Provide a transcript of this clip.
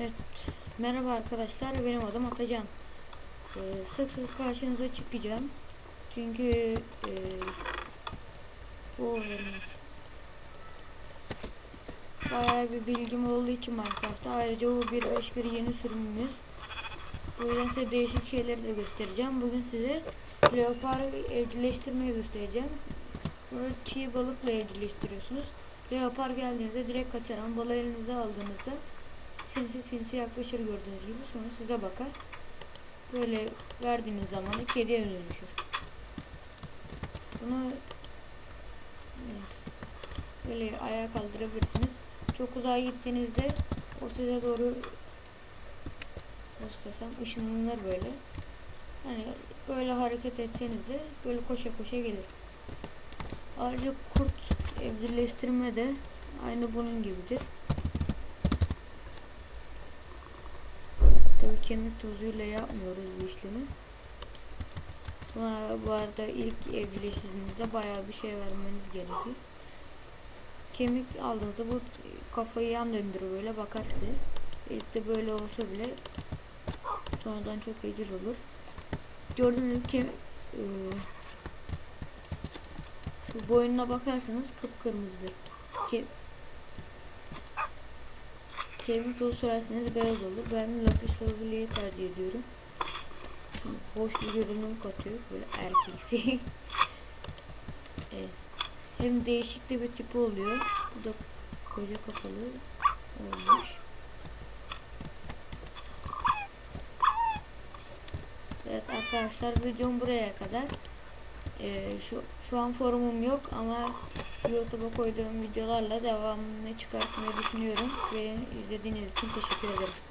Evet, merhaba arkadaşlar, benim adım Atacan. Ee, sık sık karşınıza çıkacağım. Çünkü e, bu bayağı bir bilgim olduğu için Minecraft'ta. Ayrıca bu 1.5.1 yeni sürümümüz. Bu yüzden size değişik şeyleri de göstereceğim. Bugün size leopar evcilleştirmeyi göstereceğim. Bunu çiğ balıkla evcilleştiriyorsunuz. Leopar geldiğinizde direkt kaçar ama balığı elinize aldığınızda sinsi sinsi yaklaşır gördüğünüz gibi sonra size bakar. Böyle verdiğiniz zaman kediye dönüşür. Bunu böyle ayağa kaldırabilirsiniz. Çok uzağa gittiğinizde o size doğru nasıl ışınlanır böyle. Hani böyle hareket etseniz de böyle koşa koşa gelir. Ayrıca kurt evcilleştirme de aynı bunun gibidir. Tabii kemik tozuyla yapmıyoruz bu işlemi. Bu arada ilk evcilleştirdiğinizde bayağı bir şey vermeniz gerekiyor. Kemik aldığınızda bu kafayı yan döndürür böyle bakar size. İlk de böyle olsa bile sonradan çok evcil olur. Gördüğünüz kemik e, şu boynuna bakarsanız kıpkırmızıdır. Ke kemik tozu sürerseniz beyaz olur. Ben lapis lazuliyi tercih ediyorum. Hoş bir görünüm katıyor. Böyle erkeksi. evet. Hem değişik de bir tipi oluyor. Bu da koca kafalı olmuş. Evet arkadaşlar videom buraya kadar. Ee, şu şu an forumum yok ama YouTube'a koyduğum videolarla devamını çıkartmayı düşünüyorum. Ve izlediğiniz için teşekkür ederim.